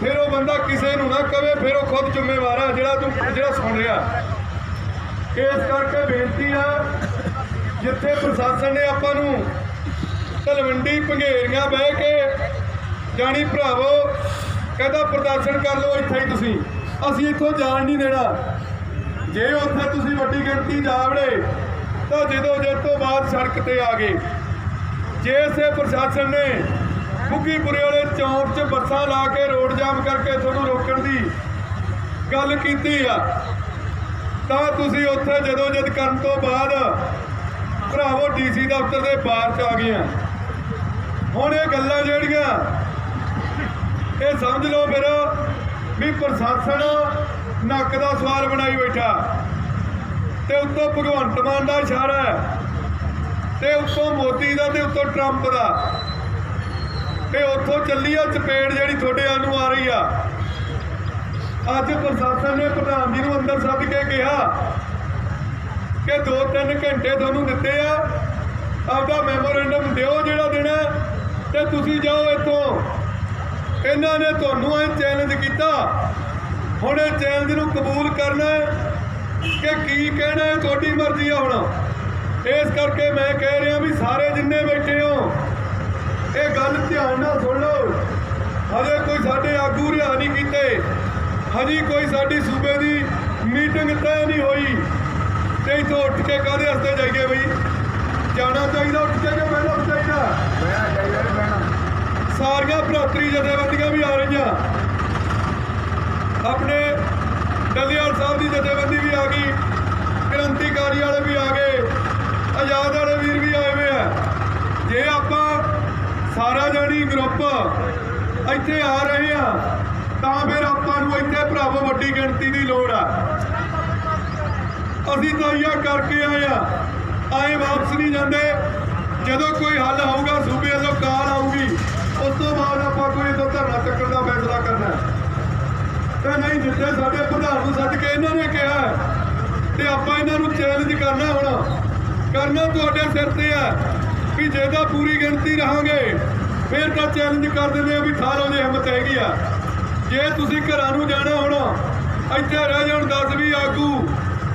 ਫਿਰ ਉਹ ਬੰਦਾ ਕਿਸੇ ਨੂੰ ਨਾ ਕਵੇ, ਫਿਰ ਉਹ ਖੁਦ ਜ਼ਿੰਮੇਵਾਰ ਆ, ਜਿਹੜਾ ਤੂੰ ਜਿਹੜਾ ਸੁਣ ਰਿਹਾ। ਇਸ ਕਰਕੇ ਬੇਨਤੀ ਆ, ਜਿੱਥੇ ਪ੍ਰਸ਼ਾਸਨ ਨੇ ਆਪਾਂ ਨੂੰ ਤਲਵੰਡੀ ਭੰਗੇਰੀਆਂ ਬਹਿ ਕੇ ਜਾਣੀ ਭਰਾਵੋ, ਕਹਿੰਦਾ ਪ੍ਰਦਰਸ਼ਨ ਕਰ ਲਓ ਇੱਥੇ ਹੀ ਤੁਸੀਂ। ਅਸੀਂ ਇੱਥੋਂ ਜਾਣ ਨਹੀਂ ਦੇਣਾ। ਜੇ ਉੱਥੇ ਤੁਸੀਂ ਵੱਡੀ ਗਿਣਤੀ ਜਾਵੜੇ ਤਾਂ ਜਦੋਂ ਜਿਸ ਤੋਂ ਬਾਅਦ ਸੜਕ ਤੇ ਆ ਗਏ। ਜੇ ਇਸੇ ਪ੍ਰਸ਼ਾਸਨ ਨੇ ਬੁੱਗੀਪੁਰੇ ਵਾਲੇ ਚੌਂਕ 'ਚ ਬੱਸਾਂ ਲਾ ਕੇ ਰੋਡ ਜਾਮ ਕਰਕੇ ਤੁਹਾਨੂੰ ਰੋਕਣ ਦੀ ਗੱਲ ਕੀਤੀ ਆ। ਤਾਂ ਤੁਸੀਂ ਉੱਥੇ ਜਦੋਂ ਜਦ ਕਰਨ ਤੋਂ ਬਾਅਦ ਭਰਾਵੋ ਡੀਸੀ ਦਫ਼ਤਰ ਦੇ ਬਾਹਰ 'ਚ ਆ ਗਏ ਆ ਹੁਣ ਇਹ ਗੱਲਾਂ ਜਿਹੜੀਆਂ, ਇਹ ਸਮਝ ਲਓ ਫਿਰ ਵੀ ਪ੍ਰਸ਼ਾਸਨ ਨੱਕ ਦਾ ਸਵਾਲ ਬਣਾਈ ਬੈਠਾ। ਤੇ ਉੱਤੋਂ ਭਗਵੰਤ ਮਾਨ ਦਾ ਇਸ਼ਾਰਾ ਹੈ, ਤੇ ਉੱਤੋਂ ਮੋਦੀ ਦਾ ਤੇ ਉੱਤੋਂ ਟਰੰਪ ਦਾ। ਤੇ ਉੱਥੋਂ ਚੱਲੀ ਆ, ਚਪੇੜ ਜਿਹੜੀ ਤੁਹਾਡੇ ਵੱਲ ਨੂੰ ਆ ਰਹੀ ਆ। ਅੱਜ ਪ੍ਰਸ਼ਾਸਨ ਨੇ ਪ੍ਰਧਾਨ ਜੀ ਨੂੰ ਅੰਦਰ ਸੱਦ ਕੇ ਕਿਹਾ ਕਿ 2-3 ਘੰਟੇ ਤੁਹਾਨੂੰ ਦਿੱਤੇ ਆ। ਆਪਦਾ ਮੈਮੋਰੈਂਡਮ ਦਿਓ ਜਿਹੜਾ ਦੇਣਾ ਤੇ ਤੁਸੀਂ ਜਾਓ ਇੱਥੋਂ। ਇਹਨਾਂ ਨੇ ਤੁਹਾਨੂੰ ਇਹ ਚੈਲੰਜ ਕੀਤਾ। ਹੁਣ ਇਹ ਚੈਲੰਜ ਨੂੰ ਕਬੂਲ ਕਰਨਾ ਕਿ ਕੀ ਕਹਿਣਾ ਤੁਹਾਡੀ ਮਰਜ਼ੀ ਆ ਹੁਣ। ਇਸ ਕਰਕੇ ਮੈਂ ਕਹਿ ਰਿਹਾ ਵੀ ਸਾਰੇ ਜਿੰਨੇ ਇਹ ਗੱਲ ਧਿਆਨ ਨਾਲ ਸੁਣ ਲਓ। ਹਜੇ ਕੋਈ ਸਾਡੇ ਆਗੂ ਰਿਹਾ ਨਹੀਂ ਕੀਤੇ। ਹਜੀ ਕੋਈ ਸਾਡੀ ਸੂਬੇ ਦੀ ਮੀਟਿੰਗ ਤੈਅ ਨਹੀਂ ਹੋਈ। ਤੇ ਇੱਥੋਂ ਉੱਠ ਕੇ ਕਾਹਦੇ ਵਾਸਤੇ ਜਾਈਏ ਬਈ? ਜਾਣਾ ਚਾਹੀਦਾ ਉੱਠ ਕੇ ਪਹਿਲਾਂ ਉੱਠ ਚਾਹੀਦਾ ਸਾਰੀਆਂ ਭਰਾਤਰੀ ਜਥੇਬੰਦੀਆਂ ਵੀ ਆ ਰਹੀਆਂ। ਆਪਣੇ ਡੱਲੇਵਾਲ ਸਾਹਿਬ ਦੀ ਜਥੇਬੰਦੀ ਵੀ ਆ ਗਈ। ਕ੍ਰਾਂਤੀਕਾਰੀ ਵਾਲੇ ਵੀ ਆ ਗਏ ਆਜ਼ਾਦ ਵਾਲੇ ਵੀਰ ਵੀ ਆਏ ਹੋਏ ਆ ਜੇ ਆਪਾਂ ਸਾਰਾ ਜਾਣੀ ਗਰੁੱਪ ਇੱਥੇ ਆ ਰਹੇ ਆ, ਤਾਂ ਫਿਰ ਆਪਾਂ ਨੂੰ ਇੱਥੇ ਭਰਾਵੋ ਵੱਡੀ ਗਿਣਤੀ ਦੀ ਲੋੜ ਆ। ਅਸੀਂ ਤਾਂ ਇਹ ਕਰਕੇ ਆਏ ਆ, ਆਏ ਵਾਪਸ ਨਹੀਂ ਜਾਂਦੇ। ਜਦੋਂ ਕੋਈ ਹੱਲ ਆਊਗਾ, ਸੂਬੇ ਤੋਂ ਕਾਲ ਆਊਗੀ, ਉਸ ਤੋਂ ਬਾਅਦ ਆਪਾਂ ਕੋਈ ਇਦੋਂ ਧਰਨਾ ਚੱਕਣ ਦਾ ਫੈਸਲਾ ਕਰਨਾ ਹੈ। ਤੇ ਨਹੀਂ, ਜਿੱਥੇ ਸਾਡੇ ਪ੍ਰਧਾਨ ਨੂੰ ਸੱਦ ਕੇ ਇਹਨਾਂ ਨੇ ਕਿਹਾ ਤੇ ਆਪਾਂ ਇਹਨਾਂ ਨੂੰ ਚੈਲੰਜ ਕਰਨਾ ਹੁਣ। ਕਰਨਾ ਤੁਹਾਡੇ ਸਿਰ ਤੇ ਹੈ ਕਿ ਜੇ ਤਾਂ ਪੂਰੀ ਗਿਣਤੀ ਰਹਾਂਗੇ ਫਿਰ ਤਾਂ ਚੈਲੰਜ ਕਰ ਦਿੰਦੇ ਆ ਵੀ ਠਾਰੋ ਦੀ ਹਿੰਮਤ ਹੈਗੀ ਆ। ਜੇ ਤੁਸੀਂ ਘਰਾਂ ਨੂੰ ਜਾਣਾ ਹੋਣਾ, ਇੱਥੇ ਰਹਿ ਜਾਣ 10 ਵੀ ਆਗੂ,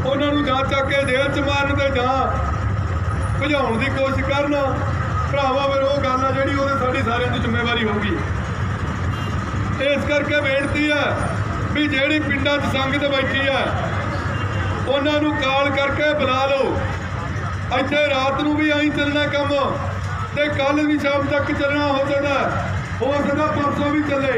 ਉਹਨਾਂ ਨੂੰ ਜਾਂ ਚੱਕ ਕੇ ਜੇਲ੍ਹ ਚ ਮਾਰਨ ਤੇ ਜਾਂ ਭਜਾਉਣ ਦੀ ਕੋਸ਼ਿਸ਼ ਕਰਨ, ਭਰਾਵਾ ਫਿਰ ਉਹ ਗੱਲ ਆ ਜਿਹੜੀ ਉਹਦੇ ਸਾਡੀ ਸਾਰਿਆਂ ਦੀ ਜ਼ਿੰਮੇਵਾਰੀ ਹੋਊਗੀ। ਇਸ ਕਰਕੇ ਬੇਨਤੀ ਹੈ ਵੀ ਜਿਹੜੀ ਪਿੰਡਾਂ 'ਚ ਸੰਗਤ ਬੈਠੀ ਹੈ ਉਹਨਾਂ ਨੂੰ ਕਾਲ ਕਰਕੇ ਬੁਲਾ ਲਓ। ਇੱਥੇ ਰਾਤ ਨੂੰ ਵੀ ਆਈ ਚੱਲਣਾ ਕੰਮ। ਤੇ ਕੱਲ ਵੀ ਸ਼ਾਮ ਤੱਕ ਚੱਲਣਾ ਹੋ ਸਕਦਾ ਹੈ। ਹੋ ਸਕਦਾ ਪਰਸੋਂ ਵੀ ਚੱਲੇ